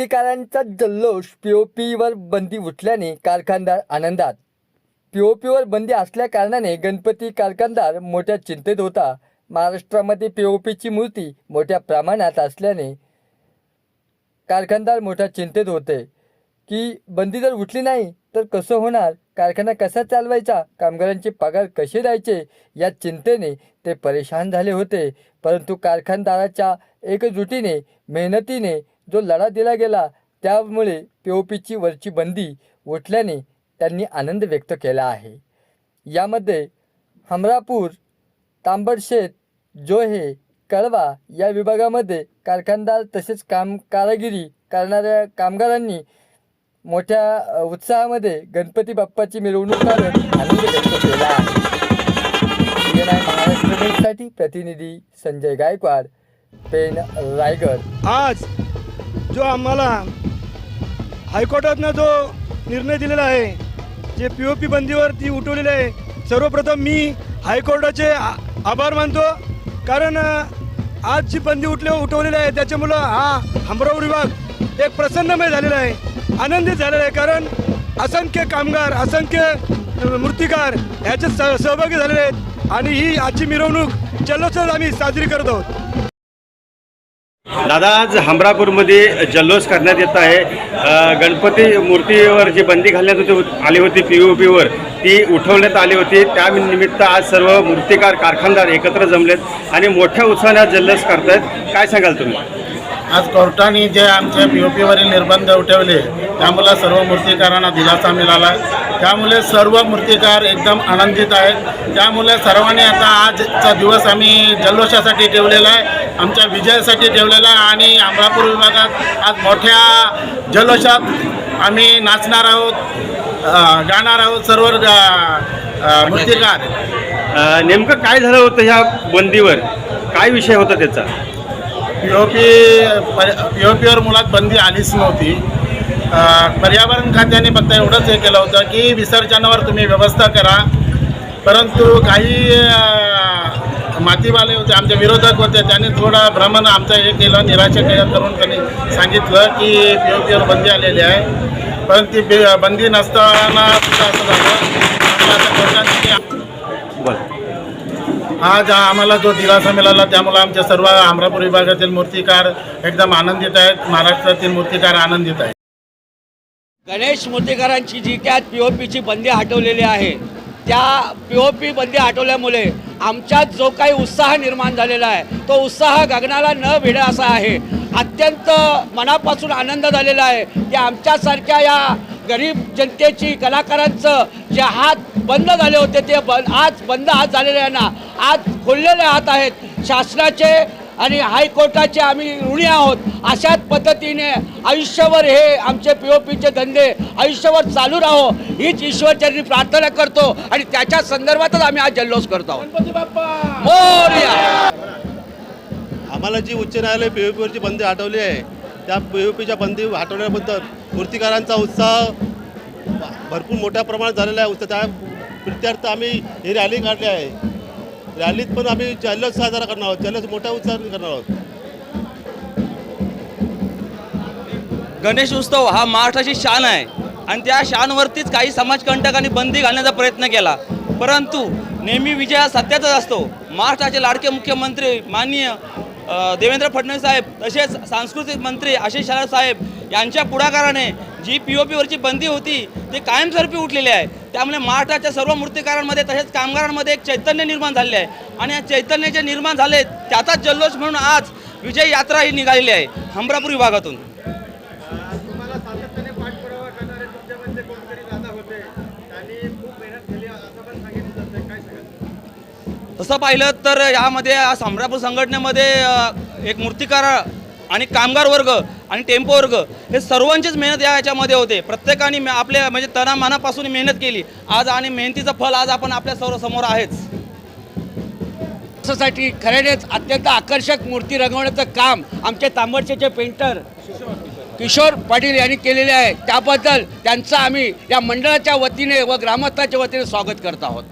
मूर्तिकारांचा जल्लोष P O पीवर बंदी उठल्याने कारखानदार आनंदात. पी ओ पीवर बंदी असल्या कारणाने गणपती कारखानदार मोठ्या चिंतेत होता. महाराष्ट्रामध्ये पी ओ पीची मूर्ती मोठ्या प्रमाणात असल्याने कारखानदार मोठ्या चिंतेत होते. की बंदी जर उठली नाही तर कसं होणार? कारखाना कसा चालवायचा? कामगारांचे पगार कसे द्यायचे? या चिंतेने ते परेशान झाले होते. परंतु कारखानदाराच्या एकजुटीने मेहनतीने जो लढा दिला गेला त्यामुळे पी ओ पीची वरची बंदी उठल्याने त्यांनी आनंद व्यक्त केला आहे. यामध्ये हमरापूर तांबडशेत जोहे कळवा या विभागामध्ये कारखानदार तसेच काम कारागिरी करणाऱ्या कामगारांनी मोठ्या उत्साहामध्ये गणपती बाप्पाची मिरवणूक काढत आनंद व्यक्त केला आहे. महाराष्ट्र प्रतिनिधी संजय गायकवाड पेन रायगड. आज जो आम्हाला हायकोर्टातनं जो निर्णय दिलेला आहे जे पी ओ पी बंदीवर ती उठवलेली आहे सर्वप्रथम मी हायकोर्टाचे आभार मानतो. कारण आज जी बंदी उठले उठवलेली आहे त्याच्यामुळं हा हमराव विभाग एक प्रसन्नमय झालेला आहे आनंदित झालेला आहे. कारण असंख्य कामगार असंख्य मूर्तिकार ह्याच्यात सहभागी झालेले आहेत. आणि ही आजची मिरवणूक जल्लोषात आम्ही साजरी करत आहोत. दादा आज हमरापूरमध्ये जल्लोष करण्यात येत आहे. गणपती मूर्तीवर जी बंदी घालण्यात होती आली होती पी ओ पीवर ती उठवण्यात आली होती. त्या निमित्त आज सर्व मूर्तिकार कारखानदार एकत्र जमलेत आणि मोठ्या उत्साहाने आज जल्लोष करतायत. काय सांगाल तुम्ही? आज कोर्टाने जे आमच्या पी ओ पीवरील निर्बंध उठवले त्यामुळे सर्व मूर्तिकारांना दिलासा मिळाला. त्यामुळे सर्व मूर्तिकार एकदम आनंदित आहेत. त्यामुळे सर्वांनी आता आजचा दिवस आम्ही जल्लोषासाठी ठेवलेला आहे. आमच्या विजयासाठी ठेवलेला आहे आणि अमरापूर विभागात आज मोठ्या जल्लोषात आम्ही नाचणार आहोत गाणार आहोत सर्व मूर्तिकार. नेमकं काय झालं होतं ह्या बंदीवर? काय विषय होता त्याचा? P O P P O पीवर मुळात बंदी आलीच नव्हती. पर्यावरण खात्याने फक्त एवढंच हे केलं होतं की विसर्जनावर तुम्ही व्यवस्था करा. परंतु काही मातीवाले होते आमचे विरोधक होते त्यांनी थोडा भ्रमण आमचं हे केलं निराशा केलं करून त्यांनी सांगितलं की पी ओ पीवर बंदी आलेली आहे. पण ती बंदी नसताना सुद्धा असं झालं. आज आम्हाला जो दिलासा मिळाला त्यामुळे आमच्या सर्व अमरापूर विभागातील मूर्तिकार एकदम आनंदित आहेत महाराष्ट्रातील मूर्तिकार आनंदित आहेत. गणेश मूर्तिकारांची जी त्या पी ओ पीची बंदी हटवलेली आहे त्या पी ओ पी बंदी हटवल्यामुळे आमच्यात जो काही उत्साह निर्माण झालेला आहे तो उत्साह गगनाला न भिडा असा आहे. अत्यंत मनापासून आनंद झालेला आहे की आमच्यासारख्या या गरीब जनतेची कलाकारांचं जे हात बंद झाले होते ते बंद आज बंद हात झालेले आहे ना. आज खोललेले हात आहेत. शासनाचे आणि हायकोर्टाचे आम्ही ऋणी आहोत. अशाच पद्धतीने आयुष्यभर हे आमचे पी ओ पीचे धंदे आयुष्यभर चालू राहो. हीच ईश्वरचरणी प्रार्थना करतो आणि त्याच्या संदर्भातच आम्ही आज जल्लोष करतो. आम्हाला जी उच्च न्यायालय पी ओ पीवरची बंदी हटवली आहे त्या पी ओ पीच्या बंदी हटवल्याबद्दल मूर्तिकारांचा उत्साह भरपूर मोठ्या प्रमाणात झालेला आहे. उत्साह त्या प्रित्यार्थ आम्ही ही रॅली काढली आहे. रॅलीत पण आम्ही जल्लोष साजरा करणार आहोत जल्लोष मोठ्या उत्साहाने करणार आहोत. गणेश उत्सव हा महाराष्ट्राची शान आहे. आणि त्या शानवरतीच काही समाजकंटकांनी बंदी घालण्याचा प्रयत्न केला. परंतु नेहमी विजय हा सत्याचाच असतो. महाराष्ट्राचे लाडके मुख्यमंत्री माननीय देवेंद्र फडणवीस साहेब तसेच सांस्कृतिक मंत्री आशिष साहेब यांच्या पुढाकाराने जी पी ओ पीवरची बंदी होती ते कायमस्वरूपी उठलेली आहे. त्यामुळे महाराष्ट्राच्या सर्व मूर्तिकारांमध्ये तसेच कामगारांमध्ये एक चैतन्य निर्माण झाले आहे. आणि या चैतन्य जे निर्माण झाले त्याचाच जल्लोष म्हणून आज विजय यात्रा ही निघालेली आहे हमरापूर विभागातून. तसं पाहिलं तर यामध्ये या सम्रापूर संघटनेमध्ये एक मूर्तिकार आणि कामगार वर्ग आणि टेम्पो वर्ग हे सर्वांचीच मेहनत या याच्यामध्ये होते. प्रत्येकाने आपल्या म्हणजे तनामानापासून मेहनत केली. आज आणि मेहनतीचं फल आज आपण आपल्या सर्व समोर आहेच. साठी खऱ्यानेच अत्यंत आकर्षक मूर्ती रंगवण्याचं काम आमचे तांबडशेचे पेंटर किशोर पाटील यांनी केलेले आहे. त्याबद्दल त्यांचं आम्ही या मंडळाच्या वतीने व ग्रामस्थाच्या वतीने स्वागत करत आहोत.